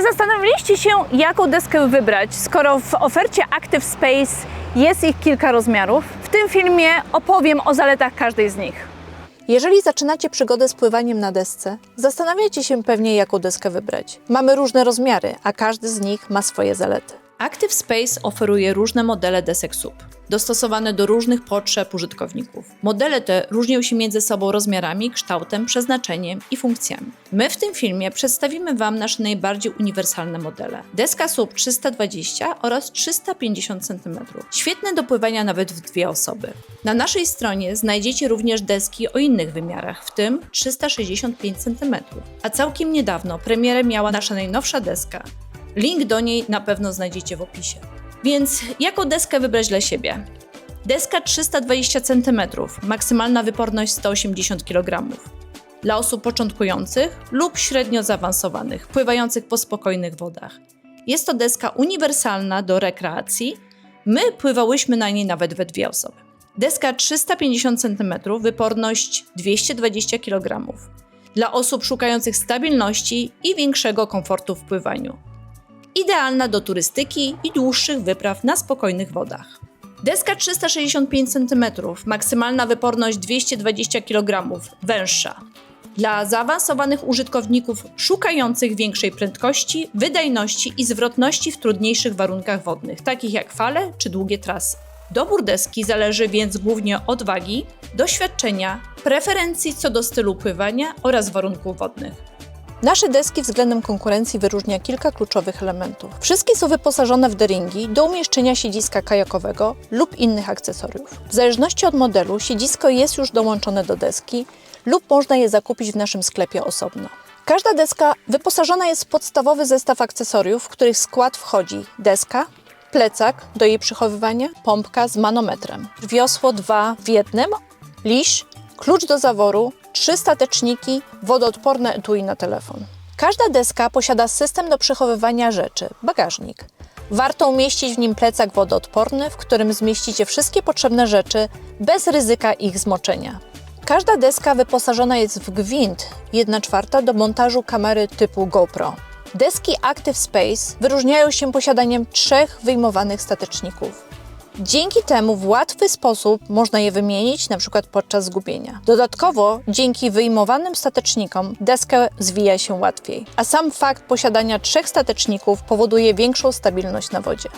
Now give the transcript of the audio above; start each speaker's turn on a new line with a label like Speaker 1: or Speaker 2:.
Speaker 1: Czy zastanowiliście się, jaką deskę wybrać, skoro w ofercie Active Space jest ich kilka rozmiarów? W tym filmie opowiem o zaletach każdej z nich.
Speaker 2: Jeżeli zaczynacie przygodę z pływaniem na desce, zastanawiacie się pewnie, jaką deskę wybrać. Mamy różne rozmiary, a każdy z nich ma swoje zalety.
Speaker 3: Active Space oferuje różne modele desek SUP, dostosowane do różnych potrzeb użytkowników. Modele te różnią się między sobą rozmiarami, kształtem, przeznaczeniem i funkcjami. My w tym filmie przedstawimy Wam nasze najbardziej uniwersalne modele. Deska SUP 320 oraz 350 cm. Świetne do pływania nawet w dwie osoby. Na naszej stronie znajdziecie również deski o innych wymiarach, w tym 365 cm. A całkiem niedawno premierę miała nasza najnowsza deska Link do niej na pewno znajdziecie w opisie. Więc jaką deskę wybrać dla siebie? Deska 320 cm, maksymalna wyporność 180 kg. Dla osób początkujących lub średnio zaawansowanych, pływających po spokojnych wodach. Jest to deska uniwersalna do rekreacji. My pływałyśmy na niej nawet we dwie osoby. Deska 350 cm, wyporność 220 kg. Dla osób szukających stabilności i większego komfortu w pływaniu idealna do turystyki i dłuższych wypraw na spokojnych wodach. Deska 365 cm, maksymalna wyporność 220 kg, węższa. Dla zaawansowanych użytkowników szukających większej prędkości, wydajności i zwrotności w trudniejszych warunkach wodnych, takich jak fale czy długie trasy. Dobór deski zależy więc głównie od wagi, doświadczenia, preferencji co do stylu pływania oraz warunków wodnych.
Speaker 2: Nasze deski względem konkurencji wyróżnia kilka kluczowych elementów. Wszystkie są wyposażone w deringi do umieszczenia siedziska kajakowego lub innych akcesoriów. W zależności od modelu siedzisko jest już dołączone do deski lub można je zakupić w naszym sklepie osobno. Każda deska wyposażona jest w podstawowy zestaw akcesoriów, w których skład wchodzi deska, plecak do jej przechowywania, pompka z manometrem, wiosło dwa w jednym, liść, klucz do zaworu, trzy stateczniki, wodoodporne etui na telefon. Każda deska posiada system do przechowywania rzeczy, bagażnik. Warto umieścić w nim plecak wodoodporny, w którym zmieścicie wszystkie potrzebne rzeczy bez ryzyka ich zmoczenia. Każda deska wyposażona jest w gwint 1 czwarta do montażu kamery typu GoPro. Deski Active Space wyróżniają się posiadaniem trzech wyjmowanych stateczników. Dzięki temu w łatwy sposób można je wymienić, przykład podczas zgubienia. Dodatkowo, dzięki wyjmowanym statecznikom deskę zwija się łatwiej, a sam fakt posiadania trzech stateczników powoduje większą stabilność na wodzie.